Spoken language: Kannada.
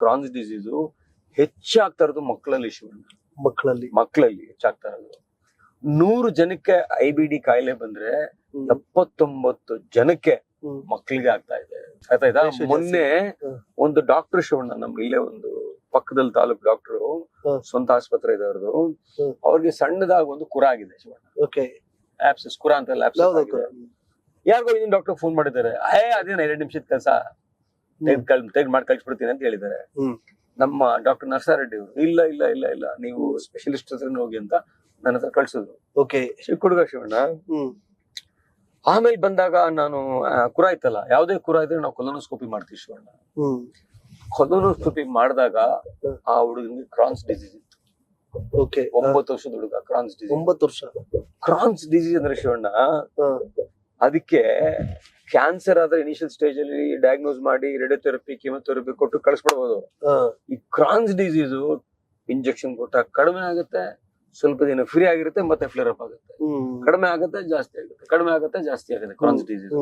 ಕ್ರಾನ್ಸ್ ಡಿಸೀಸು ಹೆಚ್ಚಾಗ್ತಾ ಇರೋದು ಮಕ್ಕಳಲ್ಲಿ ಶಿವಣ್ಣ ಮಕ್ಕಳಲ್ಲಿ. ಮಕ್ಕಳಲ್ಲಿ ಹೆಚ್ಚಾಗ್ತಾ ಇರೋದು. ನೂರು ಜನಕ್ಕೆ ಐ ಬಿ ಡಿ ಕಾಯಿಲೆ ಬಂದ್ರೆ. ಎಪ್ಪತ್ತೊಂಬತ್ತು ಜನಕ್ಕೆ. ಮಕ್ಕಳಿಗೆ ಆಗ್ತಾ ಇದೆ. ಆಯ್ತಾಯ್ತಾ ಮೊನ್ನೆ ಒಂದು ಡಾಕ್ಟರ್ ಶಿವಣ್ಣ ನಮ್ ಇಲ್ಲೇ ಒಂದು ಪಕ್ಕದಲ್ಲಿ ತಾಲೂಕ್ ಡಾಕ್ಟರ್. ಸ್ವಂತ ಆಸ್ಪತ್ರೆ ಇದೆ ಅವ್ರದ್ದು. ಅವ್ರಿಗೆ ಸಣ್ಣದಾಗಿ ಒಂದು ಕುರ ಆಗಿದೆ ಶಿವಣ್ಣ ಕುರ ಅಂತ ಯಾರಿಗೋ ಇನ್ನೊಂದು ಡಾಕ್ಟರ್ ಫೋನ್ ಮಾಡಿದ್ದಾರೆ. ಅದೇನ ಎರಡು ನಿಮಿಷದ ಕೆಲಸ? ತೆಗ್ದು ಕಳ್ ತೆಗ್ದು ಮಾಡಿ ಕಳಿಸ್ಬಿಡ್ತೀನಿ ಅಂತ ಹೇಳಿದ್ದಾರೆ. ನಮ್ಮ ಡಾಕ್ಟರ್ ನರ್ಸಾರೆಡ್ಡಿ ಅವರು ಇಲ್ಲ ಇಲ್ಲ ಇಲ್ಲ ಇಲ್ಲ ನೀವು ಸ್ಪೆಷಲಿಸ್ಟ್ ಹತ್ರ ಹೋಗಿ ಅಂತ ನನ್ನ ಹತ್ರ ಕಳ್ಸಿದ್ರು. ಓಕೆ. ಶಿವಣ್ಣ ಆಮೇಲೆ ಬಂದಾಗ ನಾನು ಕುರ ಇತ್ತಲ್ಲ ಯಾವುದೇ ಕುರ ಇದ್ರೆ ನಾವು ಕೊಲೋನೋಸ್ಕೋಪಿ ಮಾಡ್ತೀವಿ ಶಿವಣ್ಣ. ಕೊಲೋನೋಸ್ಕೋಪಿ ಮಾಡಿದಾಗ ಆ ಹುಡುಗನಿಗೆ ಕ್ರಾನ್ಸ್ ಡಿಸೀಸ್ ಇತ್ತು. ಓಕೆ. ಒಂಬತ್ತು ವರ್ಷದ ಹುಡುಗ ಕ್ರಾನ್ಸ್ ಡಿಸೀಸ್ ಒಂಬತ್ತು ವರ್ಷ. ಕ್ರಾನ್ಸ್ ಡಿಸೀಸ್ ಅಂದ್ರೆ ಶಿವಣ್ಣ. ಅದಕ್ಕೆ ಕ್ಯಾನ್ಸರ್ ಆದ್ರೆ ಇನಿಷಿಯಲ್ ಸ್ಟೇಜ್ ಅಲ್ಲಿ ಡಯಾಗ್ನೋಸ್ ಮಾಡಿ ರೇಡಿಯೋಥೆರಪಿ ಕಿಮೋಥೆರಪಿ ಕೊಟ್ಟು ಕಳಿಸ್ಬಿಡ್ಬೋದು. ಈ ಕ್ರಾನ್ಸ್ ಡಿಸೀಸು ಇಂಜೆಕ್ಷನ್ ಕೊಟ್ಟ ಕಡಿಮೆ ಆಗುತ್ತೆ ಸ್ವಲ್ಪ ದಿನ ಫ್ರೀ ಆಗಿರುತ್ತೆ ಮತ್ತೆ ಫ್ಲೇರ್ ಅಪ್ ಆಗುತ್ತೆ. ಕಡಿಮೆ ಆಗುತ್ತೆ ಜಾಸ್ತಿ ಆಗುತ್ತೆ. ಕಡಿಮೆ ಆಗುತ್ತೆ ಜಾಸ್ತಿ ಆಗುತ್ತೆ ಕ್ರಾನ್ಸ್ ಡಿಸೀಸ್